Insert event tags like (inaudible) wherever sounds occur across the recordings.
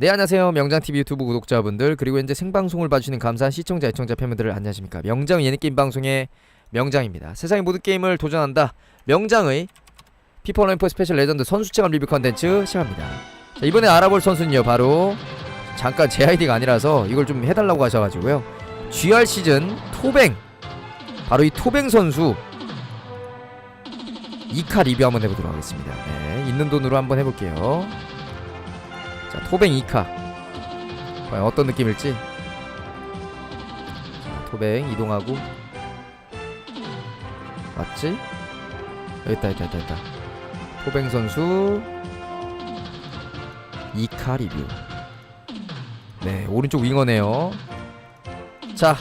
네 안녕하세요. 명장TV 유튜브 구독자분들 그리고 현재 생방송을 봐주시는 감사한 시청자 애청자 팬분들 안녕하십니까? 명장 예능게임 방송의 명장입니다. 세상의 모든 게임을 도전한다. 명장의 피파 올림픽 스페셜 레전드 선수 체감 리뷰 컨텐츠 시작합니다. 자, 이번에 알아볼 선수는요 바로 잠깐 제 아이디가 아니라서 이걸 좀 해달라고 하셔가지고요. GR 시즌 토뱅. 바로 이 토뱅 선수 2카 리뷰 한번 해보도록 하겠습니다. 네 있는 돈으로 한번 해볼게요 자 토뱅 2카. 과연 어떤 느낌일지. 자 토뱅 이동하고. 맞지? 여기 있다 있다 있다. 토뱅 선수. 2카 리뷰. 네 오른쪽 윙어네요. 자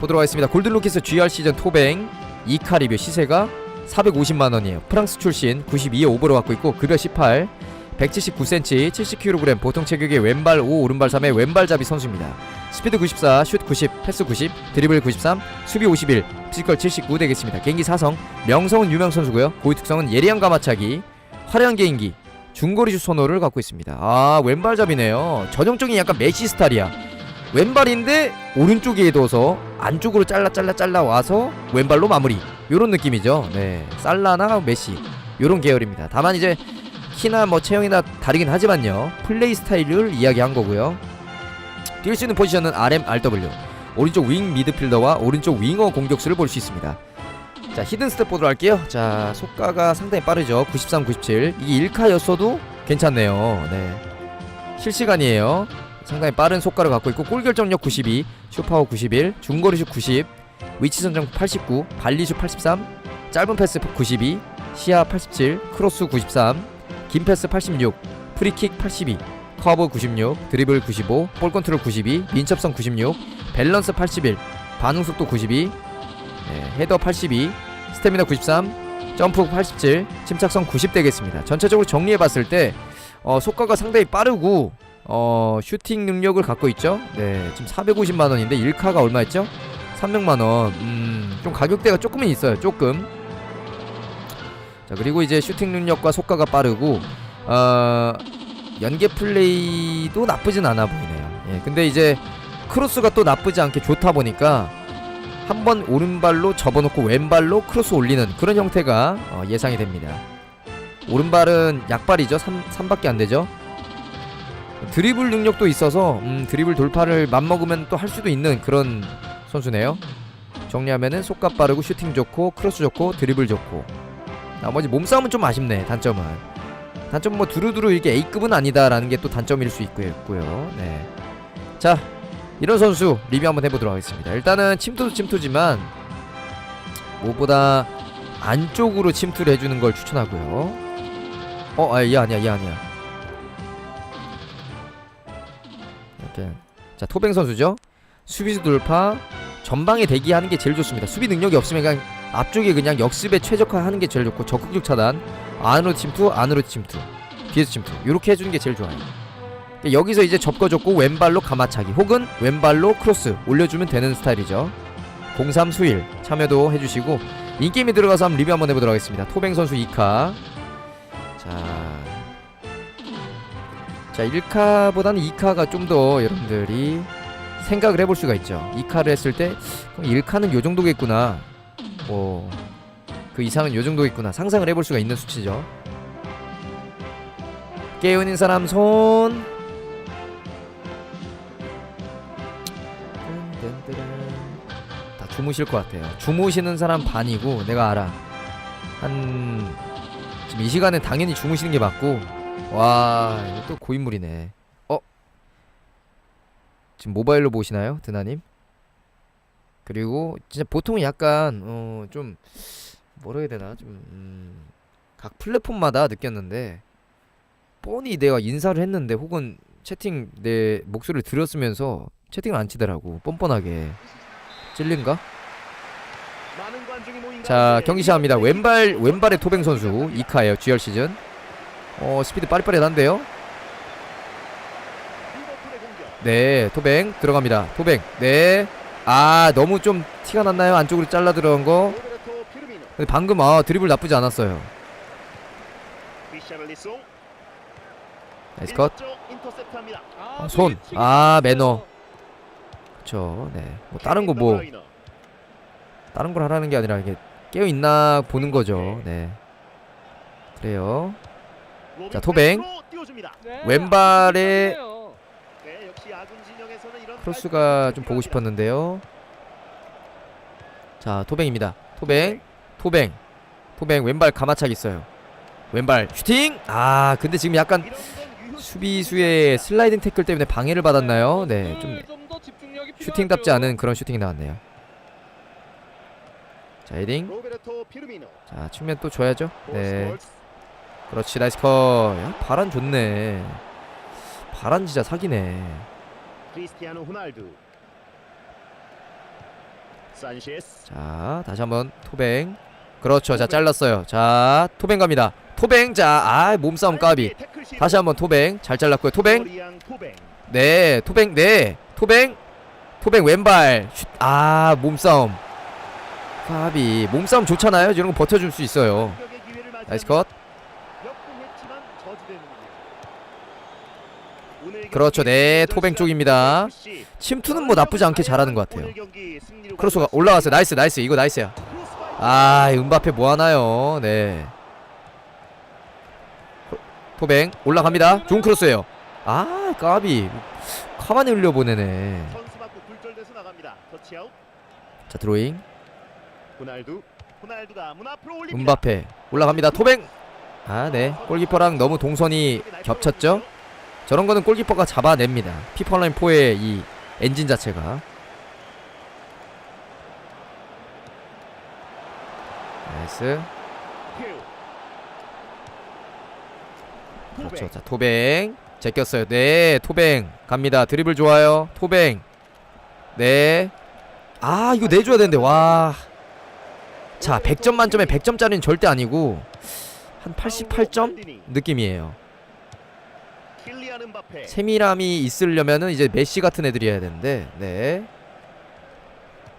보도록 하겠습니다. 골든루키스 GR 시즌 토뱅 2카 리뷰 시세가 450만원이에요. 프랑스 출신 92에 오버로 갖고 있고 급여 18 179cm, 70kg, 보통 체격의 왼발 5, 오른발 3의 왼발잡이 선수입니다. 스피드 94, 슛 90, 패스 90, 드리블 93, 수비 51, 피지컬 79 되겠습니다. 개인기 4성, 명성은 유명 선수고요. 고유 특성은 예리한 가마차기, 화려한 개인기, 중거리 슛 선호를 갖고 있습니다. 아 왼발잡이네요. 전형적인 약간 메시 스타일이야. 왼발인데 오른쪽에 둬서 안쪽으로 잘라 잘라 잘라 와서 왼발로 마무리. 요런 느낌이죠. 네, 살라나 메시 요런 계열입니다. 다만 이제 키나 뭐 체형이나 다르긴 하지만요. 플레이 스타일을 이야기한 거고요. 뛸 수 있는 포지션은 RM, RW 오른쪽 윙 미드필더와 오른쪽 윙어 공격수를 볼 수 있습니다. 자 히든 스텝 보도록 할게요. 자 속가가 상당히 빠르죠. 93, 97 이게 1카였어도 괜찮네요. 네. 실시간이에요. 상당히 빠른 속가를 갖고 있고 골 결정력 92 슈파워 91 중거리 슛 90 위치 선정 89 발리 슛 83 짧은 패스 92 시야 87 크로스 93 긴 패스 86, 프리킥 82, 커브 96, 드리블 95, 볼 컨트롤 92, 민첩성 96, 밸런스 81, 반응 속도 92, 네, 헤더 82, 스태미나 93, 점프 87, 침착성 90 되겠습니다. 전체적으로 정리해 봤을 때 어, 속가가 상당히 빠르고 어, 슈팅 능력을 갖고 있죠. 네, 지금 450만 원인데 1카가 얼마였죠? 300만 원. 음, 좀 가격대가 조금은 있어요. 조금. 자 그리고 이제 슈팅 능력과 속가가 빠르고 어 연계 플레이도 나쁘진 않아 보이네요. 예, 근데 이제 크로스가 또 나쁘지 않게 좋다 보니까 한 번 오른발로 접어놓고 왼발로 크로스 올리는 그런 형태가 어, 예상이 됩니다. 오른발은 약발이죠. 3, 3밖에 안 되죠. 드리블 능력도 있어서 음, 드리블 돌파를 맘먹으면 또 할 수도 있는 그런 선수네요. 정리하면은 속가 빠르고 슈팅 좋고 크로스 좋고 드리블 좋고 나머지 몸싸움은 좀 아쉽네 단점은 단점 뭐 두루두루 이게 A급은 아니다라는 게 또 단점일 수 있고요. 네. 자 이런 선수 리뷰 한번 해보도록 하겠습니다 일단은 침투도 침투지만 무엇보다 안쪽으로 침투를 해주는 걸 추천하고요 어? 아얘 아니야 얘 아니야 이렇게 자 토뱅 선수죠 수비수 돌파 전방에 대기하는 게 제일 좋습니다 수비 능력이 없으면 그냥 앞쪽에 그냥 역습에 최적화하는 게 제일 좋고 적극적 차단. 안으로 침투 안으로 침투. 뒤에서 침투. 이렇게 해주는 게 제일 좋아요. 그러니까 여기서 이제 접거줬고 왼발로 가마차기 혹은 왼발로 크로스 올려주면 되는 스타일이죠. 03 수일 참여도 해주시고 인게임에 들어가서 한번 리뷰 한번 해보도록 하겠습니다. 토뱅 선수 2카. 자, 자 1카보다는 2카가 좀 더 여러분들이 생각을 해볼 수가 있죠. 2카를 했을 때 그럼 1카는 요 정도겠구나 뭐그 이상은 요 정도겠구나. 상상을 해볼 수가 있는 수치죠. 깨어있는 사람 손. 다 주무실 것 같아요. 주무시는 사람 반이고 내가 알아. 한 지금 이 시간에 당연히 주무시는 게 맞고. 와 이거 또 고인물이네. 어? 지금 모바일로 보시나요? 드나님? 그리고 진짜 보통 약간 어 좀 뭐라 해야 되나? 좀 음, 각 플랫폼마다 느꼈는데 뻔히 내가 인사를 했는데 혹은 채팅 내 목소리를 들었으면서 채팅을 안 치더라고 뻔뻔하게. 찔린가? 자 경기 시작합니다. 왼발 왼발의 토뱅 선수 2카예요 GR 시즌. 어 스피드 빠릿빠릿한데요? 네 토뱅 들어갑니다. 토뱅 네 아 너무 좀 티가 났나요 안쪽으로 잘라 들어간 거 방금 아 드리블 나쁘지 않았어요 나이스 컷. 인터셉트합니다. 아, 손. 그 아, 매너. 그쵸. 네. 뭐 다른 거 뭐. 다른 걸 하라는 게 아니라 이게 깨어 있나 보는 거죠. 네. 그래요. 로빈 자, 토뱅. 네, 왼발에 아주 좋네요. 네, 역시 아군 진영에서는 이런 크로스가 좀 보고. 싶었는데요. 자, 토뱅입니다. 토뱅. 토뱅. 토뱅 왼발 가마착 있어요. 왼발 슈팅. 아, 근데 지금 약간 수비수의 슬라이딩 태클 때문에 방해를 받았나요? 네, 좀 좀더 집중력이 슈팅답지. 않은 그런 슈팅이 나왔네요. 자, 헤딩. 자, 측면 또 줘야죠. 네. 그렇지. 나이스 컷. 야, 바란 좋네. 바란 진짜 사기네. 크리스티아노 호날두. 산시에스. 자, 다시 한번 토뱅. 그렇죠. 자, 잘랐어요. 자, 토뱅 갑니다. 토뱅. 자, 아, 몸싸움 까비. 태클 시도. 다시 한번 토뱅. 잘 잘랐고요. 토뱅. 네, 토뱅. 네. 토뱅. 토뱅 왼발. 슛. 아, 몸싸움. 까비. 몸싸움 좋잖아요. 이런 거 버텨줄 수 있어요. 나이스 컷. 역공했지만 저지되는군요. 오늘 그렇죠. 네, 토뱅 쪽입니다. 침투는 뭐 나쁘지 않게 잘하는 것 같아요. 크로스가. 올라왔어요. 나이스, 나이스. 이거 나이스야. 아, 은바페 뭐 하나요? 네. 토뱅 올라갑니다. 좋은 크로스예요. 아, 까비. 가만히 흘려 보내네. 선수 맞고 굴절돼서 나갑니다. 터치아웃. 자, 드로잉. 은바페 올라갑니다. 토뱅. 아, 네. 골키퍼랑 너무 동선이 겹쳤죠? 저런 거는 골키퍼가 잡아냅니다. 피퍼라인 4의 이 엔진 자체가. 나이스. 휴. 그렇죠. 자, 토뱅. 제꼈어요. 네, 토뱅. 갑니다. 드리블 좋아요. 토뱅. 네. 아, 이거 내줘야 되는데, 와. 자, 100점 만점에 100점짜리는 절대 아니고, 한 88점? 말디니. 느낌이에요. 세밀함이 있으려면은 이제 메시 같은 애들이 해야 되는데, 네.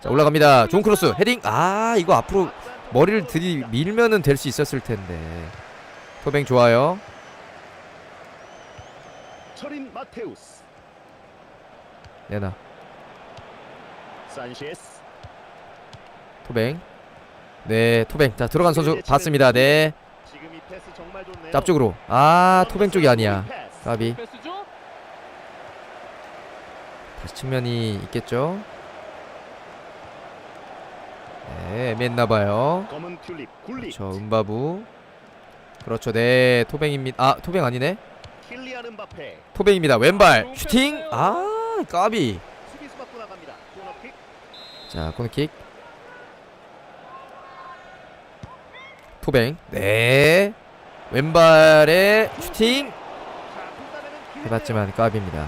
자, 올라갑니다. 좋은 크로스. 헤딩. 아, 이거 앞으로 머리를 들이 밀면은 될 수 있었을 텐데. 토뱅 좋아요. 철인 마테우스. 내놔. 산시에스. 토뱅. 네, 토뱅. 자, 들어간 선수 봤습니다. 네. 패스 정말 좋네요. 앞쪽으로. 아, 토뱅 쪽이 아니야. 까비. 다시 측면이 있겠죠? 네, 애매했나봐요. 그렇죠, 은바부. 그렇죠, 네, 토뱅입니다. 아, 토뱅 아니네? 토뱅입니다. 왼발 슈팅. 아, 까비. 수비수 맞고 나갑니다. 코너킥. 자, 코너킥. 토뱅. 네. 왼발에 슈팅. 해봤지만 까비입니다.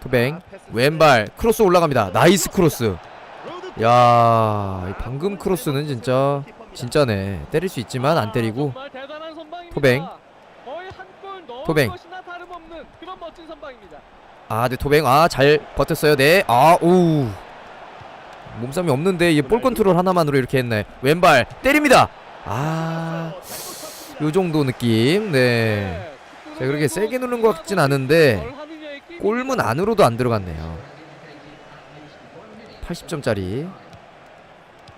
자, 패스 왼발 크로스 올라갑니다. 나이스 크로스. 로드 야, 이 방금 크로스는 진짜 진짜네. 때릴 수 있지만 안 때리고. 선방입니다. 토뱅. 토뱅. 것이나 다름없는 그런 멋진 선방입니다. 아, 네 토뱅. 아, 잘 버텼어요. 네. 아, 오. 몸싸움이 없는데 이게 볼 컨트롤 하나만으로 이렇게 했네. 왼발 때립니다. 아, 요 정도 느낌. 네. 제가 그렇게 세게 누른 것 같진 않은데 골문 안으로도 안 들어갔네요. 80점짜리.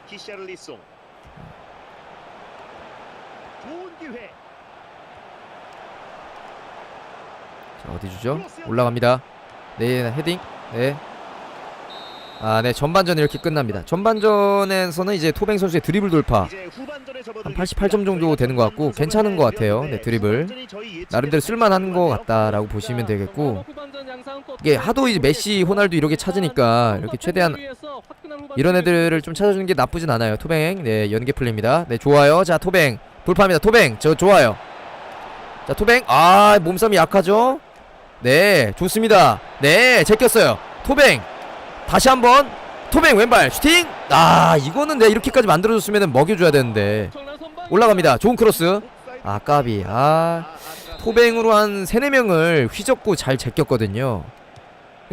히샤를리송. 좋은 기회. 자, 어디 주죠? 올라갑니다. 네, 헤딩. 네. 아, 네. 전반전 이렇게 끝납니다. 전반전에서는 이제 토뱅 선수의 드리블 돌파 한 88점 정도 되는 것 같고 괜찮은 것 같아요. 네, 드리블. 나름대로 쓸만한 것 같다라고 보시면 되겠고 이게 하도 이제 메시, 호날두 이렇게 찾으니까 이렇게 최대한 이런 애들을 좀 찾아주는 게 나쁘진 않아요. 토뱅, 네 연계 플레이입니다. 네 좋아요. 자 토뱅 돌파합니다. 토뱅 저 좋아요. 자 토뱅 아 몸싸움이 약하죠. 네 좋습니다. 네 제꼈어요. 토뱅 다시 한번 토뱅 왼발 슈팅. 아 이거는 내 이렇게까지 만들어줬으면 먹여줘야 되는데 올라갑니다. 좋은 크로스. 아 까비 아 토뱅으로 한 세네 명을 휘젓고 잘 제꼈거든요.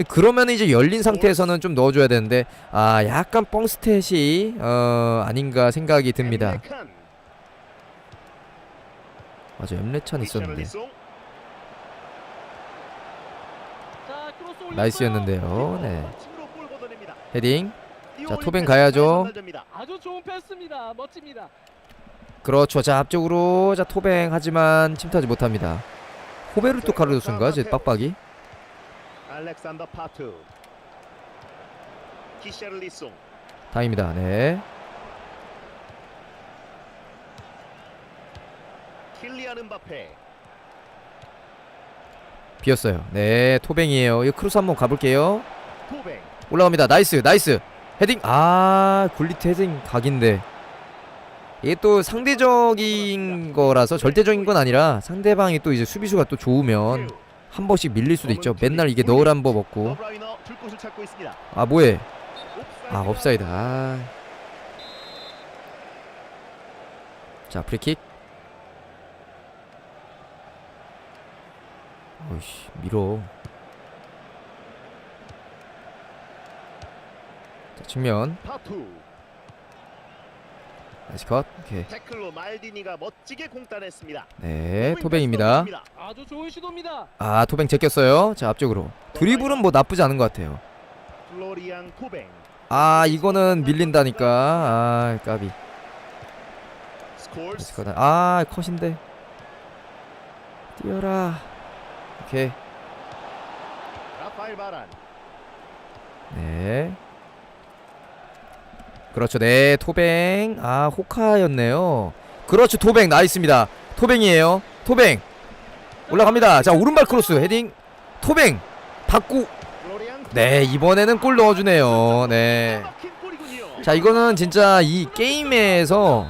그러면 이제 열린 상태에서는 좀 넣어줘야 되는데 아 약간 뻥 스탯이 어 아닌가 생각이 듭니다. 맞아 엠레찬 있었는데. 나이스였는데요 네. 헤딩 이 자, 토벤 가야죠. 아주 좋은 패스입니다. 멋집니다. 그렇죠 자 앞쪽으로 자 토뱅 하지만 침투하지 못합니다 호베르토 카르로스인가 제 빡빡이 알렉산더 파투. 키샤를리송. 다행입니다 네 킬리안 음바페. 비었어요 네 토뱅이에요 이거 크루스 한번 가볼게요 토벤. 올라갑니다. 나이스 나이스. 헤딩. 아 굴리트 헤딩 각인데. 이게 또 상대적인 거라서 절대적인 건 아니라 상대방이 또 이제 수비수가 또 좋으면 한 번씩 밀릴 수도 있죠. 맨날 이게 넣으란 법 없고. 더브라이너 줄 곳을 찾고 있습니다. 아 뭐해? 아 업사이드. 아. 자 프리킥. 어이씨 밀어 측면. 나이스 컷 오케이 태클로 말디니가 멋지게 공단했습니다. 네 토뱅입니다 아주 좋은 시도입니다. 아 토뱅 제꼈어요 자 앞쪽으로 드리블은 뭐 나쁘지 않은 것 같아요 플로리안 토뱅. 아 이거는 밀린다니까 아 까비 스콜스. 나이스 컷. 아 컷인데 뛰어라 오케이 라파엘 바란. 네. 그렇죠. 네, 토뱅. 아, 호카였네요. 그렇죠. 토뱅 나이스입니다. 토뱅이에요. 토뱅. 올라갑니다. 자, 오른발 크로스 헤딩. 토뱅. 받고 네, 이번에는 골 넣어 주네요. 네. 자, 이거는 진짜 이 게임에서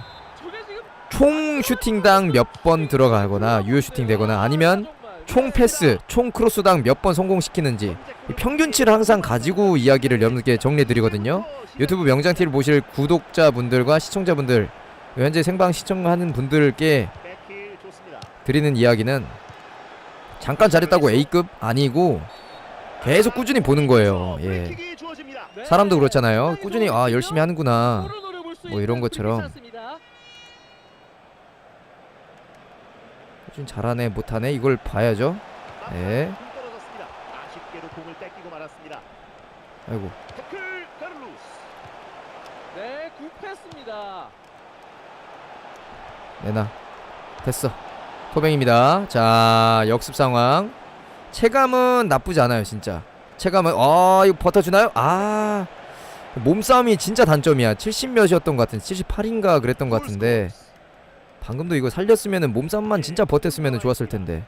총 슈팅당 몇 번 들어가거나 유효 슈팅 되거나 아니면 총 패스, 총 크로스당 몇 번 성공시키는지 이 평균치를 항상 가지고 이야기를 여러분께 정리해 드리거든요. 유튜브 명장 TV를 보실 구독자분들과 시청자분들 현재 생방 시청하는 분들께. 드리는 이야기는 잠깐 잘했다고 A급 아니고 계속 꾸준히 보는 거예요. 예. 사람도 그렇잖아요. 꾸준히 아 열심히 하는구나. 뭐 이런 것처럼. 꾸준히 잘하네 못하네 이걸 봐야죠. 네. 뺏기고 말았습니다. 아이고. 네, 굿패스입니다. 내놔 됐어. 토뱅입니다. 자 역습 상황. 체감은 나쁘지 않아요 진짜. 체감은 아 이거 버텨주나요? 아 몸싸움이 진짜 단점이야. 70 몇이었던 것 같은데 78인가 그랬던 것 같은데 방금도 이거 살렸으면은 몸싸움만 진짜 버텼으면은 좋았을 텐데.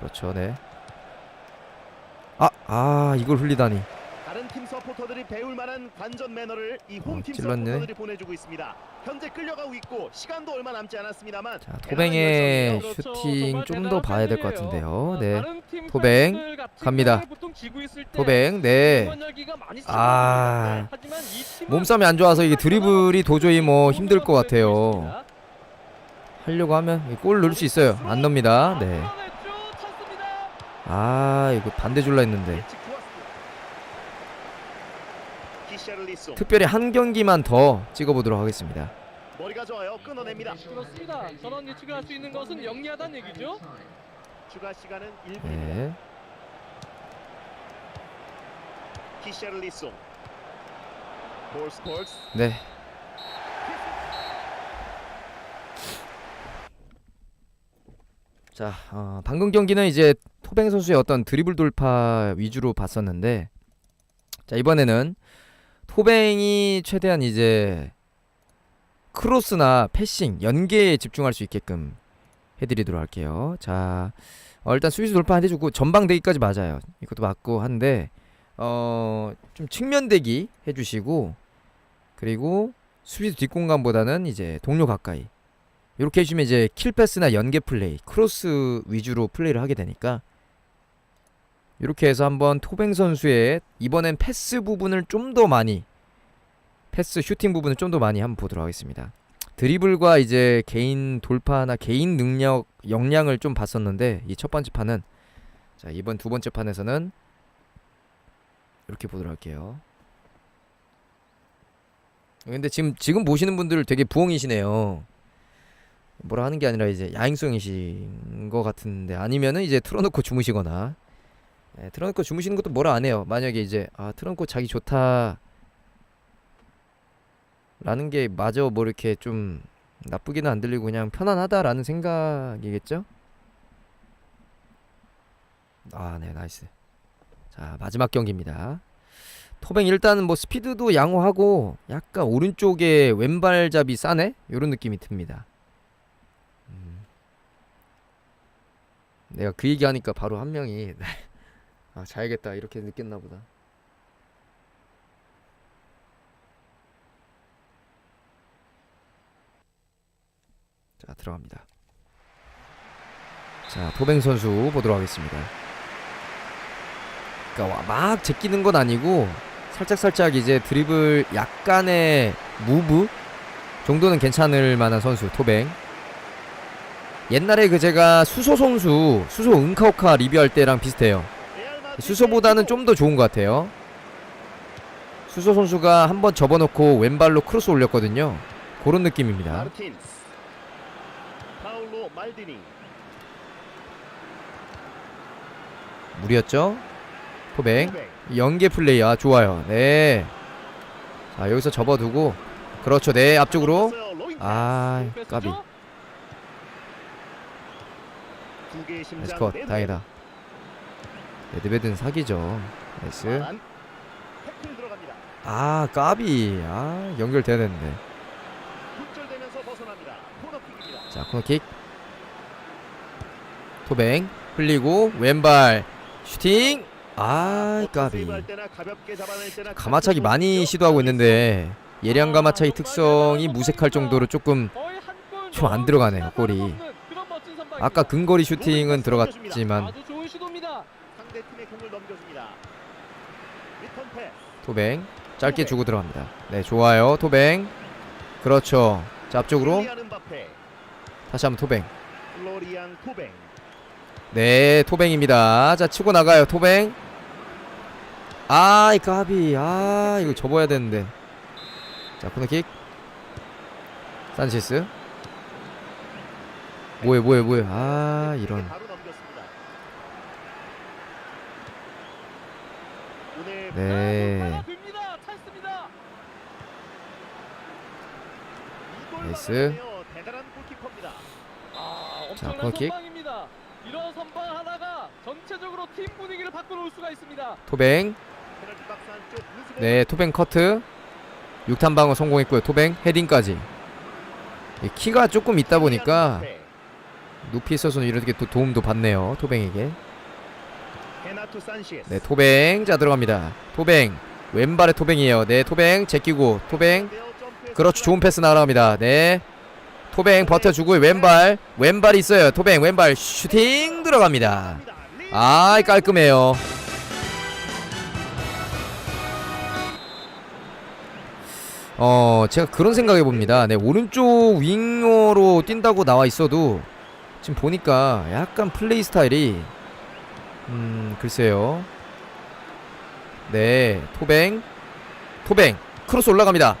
그렇죠, 네. 아, 아 이걸 흘리다니. 서포터들이 배울 만한 관전 매너를 이 어, 홈팀 찔렀네. 서포터들이 보내주고 있습니다. 현재 끌려가고 있고 시간도 얼마 남지 않았습니다만 자, 토뱅의 그렇죠. 슈팅 정말 좀더 대단한 봐야 될 것. 같은데요. 아, 네. 팀 토뱅 같은 갑니다. 토뱅, 네. 아. 몸싸움이 안 좋아서 이게 드리블이 도저히 뭐 힘들 것 같아요. 하려고 하면 골 넣을 수 있어요. 안 넣습니다. 네. 아, 이거 반대 줄라 했는데. 예측 좋았습니다. 키샤를리송 특별히 한 경기만 더 찍어보도록 하겠습니다. 머리가 좋아요. 끊어냅니다. 그렇습니다. 전원 예측을 할 수 있는 것은 영리하다는 얘기죠. 추가 시간은 1분입니다. 네. 키샤를리송 볼 스콜스 네. 자, 어, 방금 경기는 이제 토뱅 선수의 어떤 드리블 돌파 위주로 봤었는데, 자 이번에는 토뱅이 최대한 이제 크로스나 패싱 연계에 집중할 수 있게끔 해드리도록 할게요. 자, 어, 일단 수비수 돌파 해주고 전방 대기까지 맞아요. 이것도 맞고 한데, 어, 좀 측면 대기 해주시고, 그리고 수비수 뒷공간보다는 이제 동료 가까이 이렇게 해주면 이제 킬패스나 연계 플레이 크로스 위주로 플레이를 하게 되니까 이렇게 해서 한번 토뱅 선수의 이번엔 패스 부분을 좀 더 많이 패스 슈팅 부분을 좀 더 많이 한번 보도록 하겠습니다 드리블과 이제 개인 돌파나 개인 능력 역량을 좀 봤었는데 이 첫 번째 판은 자 이번 두 번째 판에서는 이렇게 보도록 할게요 근데 지금 지금 보시는 분들 되게 부엉이시네요. 뭐라 하는 게 아니라 이제 야행성이신 것 같은데 아니면은 이제 틀어놓고 주무시거나 예, 틀어놓고 주무시는 것도 뭐라 안 해요. 만약에 이제 아 틀어놓고 자기 좋다 라는 게 마저 뭐 이렇게 좀 나쁘게는 안 들리고 그냥 편안하다라는 생각이겠죠? 아, 네, 나이스. 자, 마지막 경기입니다. 토뱅 일단은 뭐 스피드도 양호하고 약간 오른쪽에 왼발잡이 싸네? 요런 느낌이 듭니다. 음. 내가 그 얘기하니까 바로 한 명이 (laughs) 아, 자야겠다 이렇게 느꼈나 보다. 자, 들어갑니다. 자, 토뱅 선수 보도록 하겠습니다. 그러니까 와- 막 제끼는 건 아니고 살짝 살짝 이제 드리블 약간의 무브 정도는 괜찮을 만한 선수 토뱅. 옛날에 그 제가 수소 선수 수소 은카오카 리뷰할 때랑 비슷해요. 수소보다는. 좀 더 좋은 것 같아요. 수소 선수가 한 번 접어놓고 왼발로 크로스 올렸거든요. 그런 느낌입니다. 무리였죠? 토뱅. 연계 플레이 아 좋아요. 네. 자 여기서 접어두고 그렇죠. 네 앞쪽으로. 아? 까비. 심장 에스컷 맨 다행이다. 레드베드는 사기죠. 나이스. 안. 아 까비. 아 연결돼야 되는데. 자 코너킥. 토뱅 흘리고 왼발 슈팅. 아 까비. 가마차기 많이 시도하고 있는데 예량 가마차기 특성이 무색할 정도로 조금 한골 좀안 들어가네요, 골이. 아까 근거리 슈팅은 들어갔지만 아주 좋은 시도입니다. 상대 팀의 공을 넘겨줍니다. 리턴 패스. 토뱅 짧게 주고 들어갑니다. 네 좋아요 토뱅. 그렇죠. 자 앞쪽으로. 다시 한번 토뱅. 네 토뱅입니다. 자 치고 나가요 토뱅. 아 이 까비 아 이거 접어야 되는데. 자 코너킥. 산체스. 뭐해 뭐해 뭐해 아 이런. 바로 넘겼습니다. 오늘 네. 찼습니다. 이골 나이스. 막아내네요. 대단한 골키퍼입니다. 아, 자, 엄청난 코너킥. 선방입니다. 이런 선방 하나가 전체적으로 팀 분위기를 바꿔놓을 수가 있습니다. 토뱅. 네 토뱅 커트. 6탄 방어 성공했고요 토뱅 헤딩까지. 이 키가 조금 있다 보니까 음바페. 높이 있어서 이렇게 또 도움도 받네요 토뱅에게. 네 토뱅 자 들어갑니다. 토뱅. 왼발의 토뱅이에요. 네 토뱅 제끼고 토뱅. 그렇죠. 좋은 패스 나갑니다. 네. 토뱅 버텨주고 왼발 왼발이 있어요. 토뱅 왼발 슈팅 들어갑니다. 아이 깔끔해요. 어 제가 그런 생각해 봅니다. 네 오른쪽 윙어로 뛴다고 나와 있어도 지금 보니까 약간 플레이 스타일이 음 글쎄요. 네 토뱅 토뱅. 크로스 올라갑니다.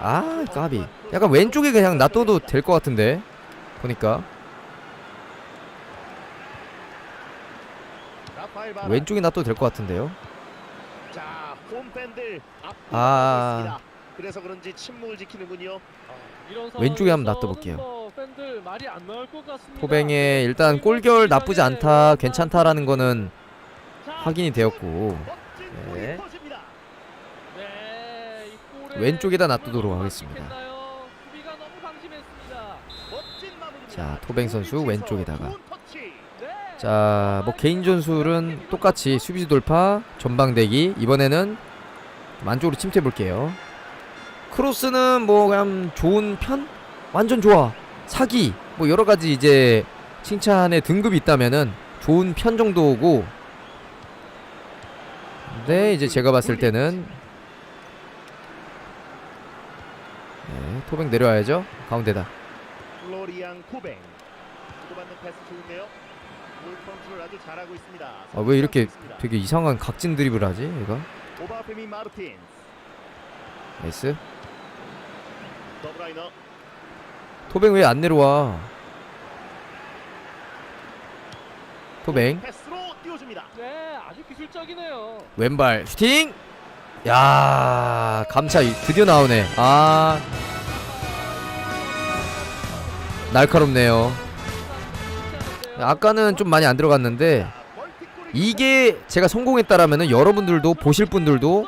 아 까비. 약간 왼쪽에 그냥 놔둬도 될 것 같은데 보니까. 왼쪽에 놔둬도 될 것 같은데요. 자, 홈팬들 앞으로 아. 그래서 그런지 침묵을 지키는군요. 이런 왼쪽에 한번 상황에서는 놔둬 볼게요. 같습니다. 토뱅의 일단 골결 나쁘지 않다 괜찮다라는 거는 자, 확인이 되었고 네. 네, 왼쪽에다 놔두도록 하겠습니다. 자, 토뱅 선수 왼쪽에다가. 네. 자, 뭐 개인 전술은 똑같이 수비수 돌파, 전방대기. 이번에는 만쪽으로 침투해 볼게요. 크로스는 뭐 그냥 좋은 편? 완전 좋아. 사기. 뭐 여러 가지 이제 칭찬의 등급이 있다면은 좋은 편 정도고. 네, 이제 제가 봤을 때는 네, 토백 내려와야죠. 가운데다. 아, 왜 이렇게. 되게 이상한 각진 드립을 하지, 얘가? 나이스. 더브라이너. 토뱅 왜 안 내려와? 토뱅. 패스로 띄워줍니다. 네, 아주 기술적이네요. 왼발 슈팅. 야 감차 드디어 나오네. 아. 날카롭네요. 아까는 좀 많이 안 들어갔는데 이게 제가 성공했다라면은 여러분들도 보실 분들도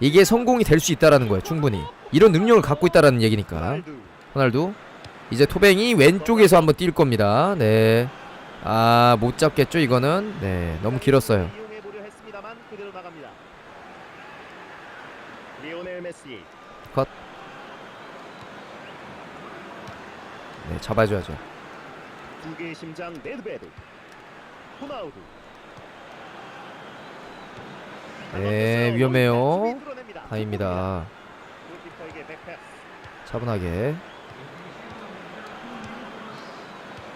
이게 성공이 될 수 있다라는 거예요 충분히. 이런 능력을 갖고 있다라는 얘기니까. 호날두. 이제 토뱅이 왼쪽에서 한번 뛸 겁니다. 네 아 못 잡겠죠 이거는? 네 너무 길었어요. 메시. 네 잡아줘야죠. 두 개의 심장 네드베드. 호나우두. 네, 위험해요. 백패스. 차분하게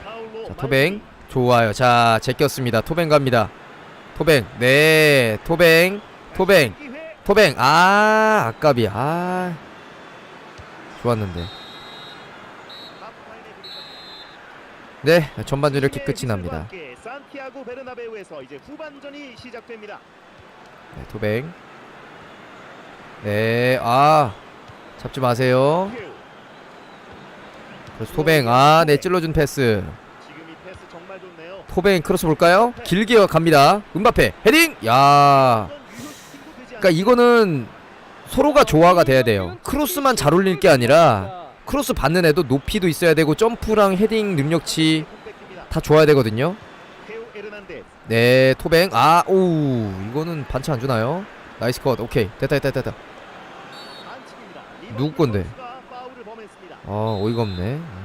파울로 자 토뱅. 좋아요. 자 제꼈습니다. 토뱅 갑니다. 토뱅. 네 토뱅. 토뱅. 토뱅. 아 아깝이. 아 좋았는데. 네 전반전 이렇게 끝이 납니다. 네, 토뱅. 네 아 잡지 마세요. 토뱅. 아 네 찔러준 패스 지금 이 패스 토뱅 크로스 볼까요? 길게 갑니다. 은바페 헤딩! 야. 그러니까 이거는 서로가 조화가 돼야 돼요. 크로스만 잘 올릴 게 아니라 크로스 받는 애도 높이도 있어야 되고 점프랑 헤딩 능력치. 다 좋아야 되거든요. 네 토뱅. 아 오. 이거는 반차 안 주나요? 나이스 컷. 오케이. 됐다 됐다 됐다. 누구 건데? 아 어이가 없네. 음,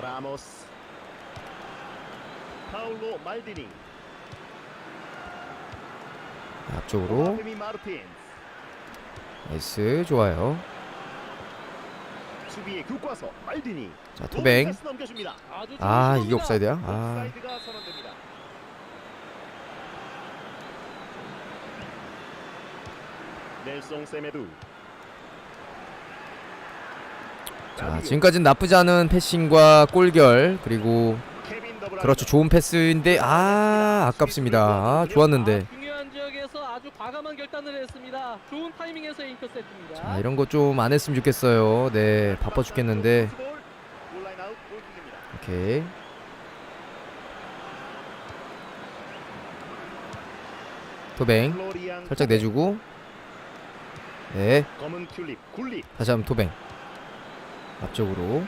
라모스. 파울로 말디니. 앞쪽으로. 페미 마르틴 나이스 좋아요. 수비의 교과서 말디니. 자 토뱅. 패스 넘겨줍니다. 아주 아 이게 좋습니다. 옵사이드야 아 선언됩니다. 넬송 세메두 자, 지금까지는 나쁘지 않은 패싱과 골결 그리고 그렇죠 좋은 패스인데 아 아깝습니다. 아 좋았는데. 중요한 지역에서 아주 과감한 결단을 했습니다. 좋은 타이밍에서의 인터셉트입니다. 자 이런 거 좀 안 했으면 좋겠어요. 네 바빠 죽겠는데. 오케이. 토뱅 살짝 내주고. 네. 다시 한번 토뱅 앞쪽으로.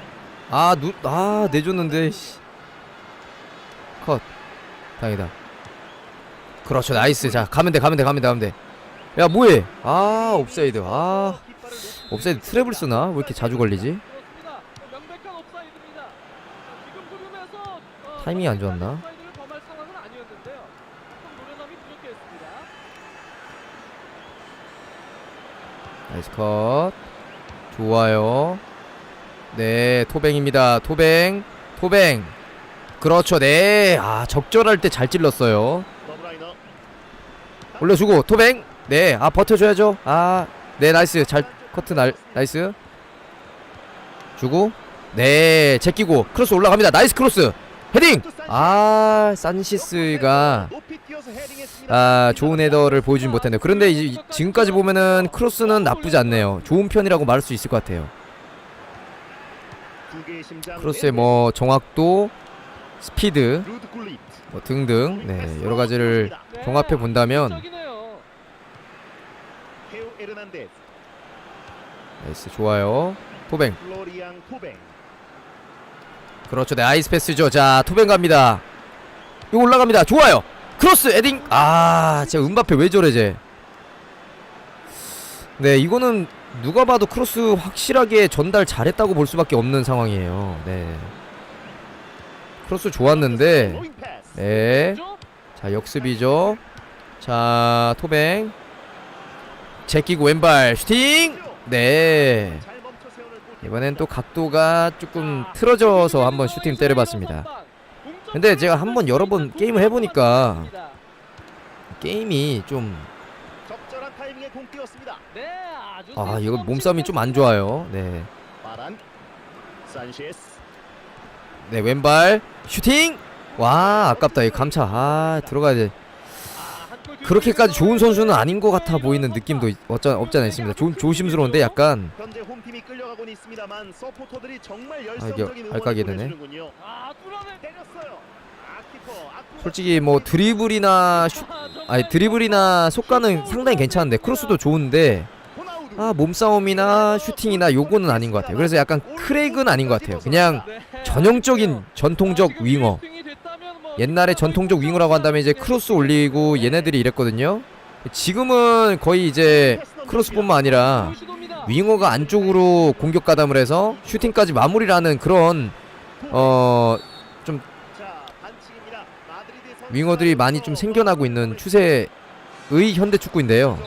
아 누 아 내줬는데 씨. 컷. 다행이다. 그렇죠. 나이스. 자 가면 돼 가면 돼 가면 돼 가면 돼 야 뭐해? 아 옵사이드. 아 옵사이드 트랩을 쓰나? 왜 이렇게 자주 걸리지? 타이밍이 안 좋았나? 나이스 컷. 좋아요 네 토뱅입니다. 토뱅 토뱅. 그렇죠. 네 아 적절할 때 잘 찔렀어요. 올려주고 토뱅. 네 아 버텨줘야죠. 아 네 나이스. 잘 커트 날 나이스. 주고. 네 제끼고. 크로스 올라갑니다. 나이스 크로스. 헤딩. 아 산시스가. 아 좋은 헤더를 보여주진 못했네요. 그런데 이, 지금까지 보면은 크로스는 나쁘지 않네요. 좋은 편이라고 말할 수 있을 것 같아요 크로스의 뭐 정확도 스피드 뭐 등등. 네 여러 가지를 네, 종합해 본다면 나이스 좋아요. 토뱅. 그렇죠. 네 아이스 패스죠. 자 토뱅 갑니다. 이거 올라갑니다. 좋아요. 크로스 헤딩. 아 진짜 은바페 왜 저래 쟤네 이거는 누가 봐도 크로스 확실하게 전달 잘했다고 볼 수밖에 없는 상황이에요. 네. 크로스 좋았는데 네? 자 역습이죠. 자 토뱅. 제끼고 왼발 슈팅! 네. 이번엔 또 각도가 조금 틀어져서 한번 슈팅 때려봤습니다. 근데 제가 한번 여러 번 게임을 해보니까 게임이 좀 아 이거 몸싸움이 좀 안 좋아요 네 네 왼발 슈팅 와 아깝다 이 감차 아 들어가야 돼 아, 그렇게까지 좋은 선수는 아닌 것 같아 보이는. 느낌도 있- 없잖아, 없잖아 있습니다 조, 조심스러운데 약간 현재 홈팀이 끌려가고는 있습니다만 서포터들이 정말 이게 열성적인 응원을 알까기 되네. 아. 아 아쿠아 솔직히 뭐 드리블이나 슛 아니 드리블이나 속가는 상당히 괜찮은데 크로스도 좋은데. 아 몸싸움이나 슈팅이나 요거는 아닌 것 같아요 그래서 약간 크랙은 아닌 것 같아요 그냥 네. 전형적인 전통적 윙어 옛날에 전통적 윙어라고 한다면 이제 크로스 올리고 얘네들이 이랬거든요 지금은 거의 이제 크로스뿐만 아니라. 윙어가 안쪽으로 공격 가담을 해서 슈팅까지 마무리를 하는 그런 어 선수가 윙어들이 많이 좀 생겨나고 있는 추세의 현대 축구인데요.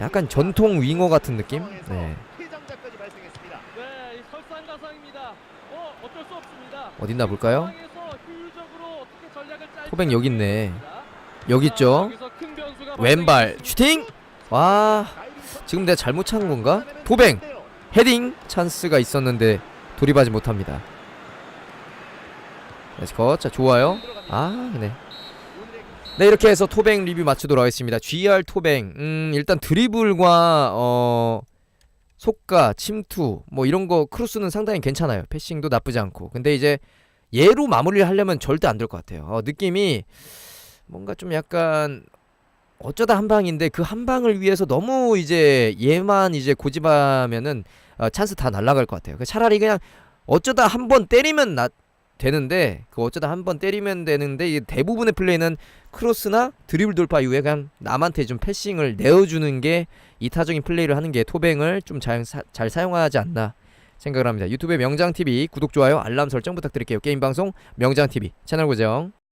약간. 전통 윙어 같은 느낌? 네. 네. 어. 어딨나 볼까요? 토백 여기 있네. 여기 자, 있죠. 왼발. 슈팅! 와 지금 내가 잘못 찬 건가? 토뱅 헤딩 찬스가 있었는데 돌입하지 못합니다. 렛츠고 자 좋아요. 아 네. 네 이렇게 해서 토뱅 리뷰 마치도록 하겠습니다. GR 토뱅 음 일단 드리블과 어 속가 침투 뭐 이런 거 크로스는 상당히 괜찮아요. 패싱도 나쁘지 않고 근데 이제 얘로 마무리를 하려면 절대 안 될 것 같아요. 어, 느낌이 뭔가 좀 약간 어쩌다 한 방인데 그 한 방을 위해서 너무 이제 얘만 이제 고집하면은 어, 찬스 다 날아갈 것 같아요. 그 차라리 그냥 어쩌다 한 번 때리면 나 되는데 그 어쩌다 한 번 때리면 되는데 이 대부분의 플레이는 크로스나 드리블 돌파 이후에 그냥 남한테 좀 패싱을 내어주는 게 이타적인 플레이를 하는 게 토뱅을 좀 잘 잘 사용하지 않나 생각을 합니다. 유튜브의 명장 TV 구독 좋아요 알람 설정 부탁드릴게요. 게임 방송 명장 TV 채널 고정.